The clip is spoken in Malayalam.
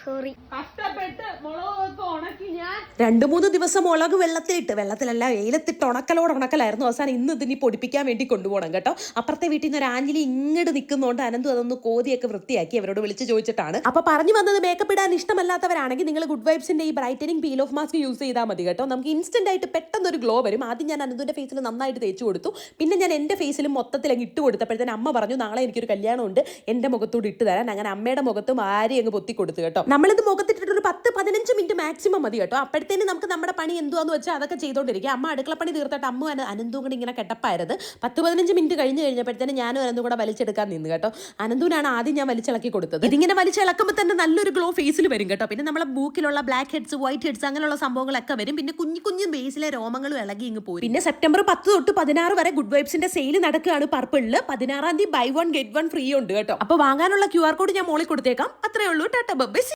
സോറി കഷ്ടപ്പെട്ട് മുളക് രണ്ട് മൂന്ന് ദിവസം മുളക് വെള്ളത്തിലിട്ട് വെള്ളത്തിലല്ല വെയിലത്തിട്ട് ഉണക്കലോട് ഉണക്കലായിരുന്നു. അവസാനം ഇന്ന് ഇതിനി പൊടിപ്പിക്കാൻ വേണ്ടി കൊണ്ടുപോകണം കേട്ടോ. അപ്പുറത്തെ വീട്ടിൽ നിന്ന് ഒരു ആഞ്ഞിലി ഇങ്ങോട്ട് നിൽക്കുന്നതുകൊണ്ട് അനന്തു അതൊന്ന് കോതിയൊക്കെ വൃത്തിയാക്കി അവരോട് വിളിച്ച് ചോദിച്ചിട്ടാണ്. അപ്പൊ പറഞ്ഞു വന്നത് മേക്കപ്പ് ഇടാൻ ഇഷ്ടമല്ലാത്തവരാണെങ്കിൽ നിങ്ങൾ ഗുഡ് വൈബ്സിന്റെ ഈ brightening peel off mask use ചെയ്താൽ മതി കേട്ടോ. നമുക്ക് ഇൻസ്റ്റന്റ് ആയിട്ട് പെട്ടെന്ന് ഒരു ഗ്ലോ വരും. ആദ്യം ഞാൻ അനന്തുവിന്റെ ഫേസിൽ നന്നായിട്ട് തേച്ചു കൊടുത്തു. പിന്നെ ഞാൻ എന്റെ ഫേസിലും മൊത്തത്തിൽ അങ്ങ് ഇട്ട് കൊടുത്തപ്പോഴത്തേന് അമ്മ പറഞ്ഞു നാളെ എനിക്കൊരു കല്യാണം ഉണ്ട് എന്റെ മുഖത്തോട് ഇട്ട് തരാൻ അങ്ങനെ അമ്മയുടെ മുഖത്തും ആരെയും അങ്ങ് പൊത്തി കൊടുത്തു കേട്ടോ. നമ്മളിത് മുഖത്തിട്ടിട്ട് ഒരു പത്ത് പതിനഞ്ച് മിനിറ്റ് മാക്സിമം മതി കേട്ടോ. അപ്പോഴത്തേന് നമുക്ക് നമ്മുടെ പണി എന്തുവാന്ന് വെച്ചാൽ അതൊക്കെ ചെയ്തുകൊണ്ടിരിക്കുക അമ്മ അടുക്കള പണി തീർത്തിട്ട് അമ്മ അന- അനന്തും കൂടി ഇങ്ങനെ കെട്ടപ്പായത് പത്ത് പതിനഞ്ച് മിനിറ്റ് കഴിഞ്ഞ് കഴിഞ്ഞപ്പോഴത്തേന് ഞാനും അനന്തും കൂടെ വലിച്ചെടുക്കാൻ നിന്ന് കേട്ടോ. അനന്തുവിനാണ് ആദ്യം ഞാൻ വലിച്ചിളക്കി കൊടുത്തത്. ഇതിങ്ങനെ വലിച്ചിളക്കുമ്പോൾ തന്നെ നല്ലൊരു ഗ്ലോ ഫേസിൽ വരും കേട്ടോ. പിന്നെ നമ്മളെ മൂക്കിലുള്ള ബ്ലാക്ക് ഹെഡ്സ് വൈറ്റ് ഹെഡ്സ് അങ്ങനെയുള്ള സംഭവങ്ങളൊക്കെ വരും. പിന്നെ കുഞ്ഞു കുഞ്ഞു ബേസിലെ രോമങ്ങളും ഇളകി ഇങ്ങ് പോയി പിന്നെ സെപ്റ്റംബർ പത്ത് തൊട്ട് പതിനാറ് വരെ ഗുഡ് വൈബ്സിന്റെ സെയിൽ നടക്കുകയാണ് പർപ്പിളിൽ പതിനാറാം തീയതി buy one get one free ഉണ്ട് കേട്ടോ. അപ്പൊ വാങ്ങാനുള്ള ക്യു ആർ കോഡ് ഞാൻ മോളിൽ കൊടുത്തേക്കാം. അത്രേ ഉള്ളൂ. ടാറ്റ ബബ്ബിസ്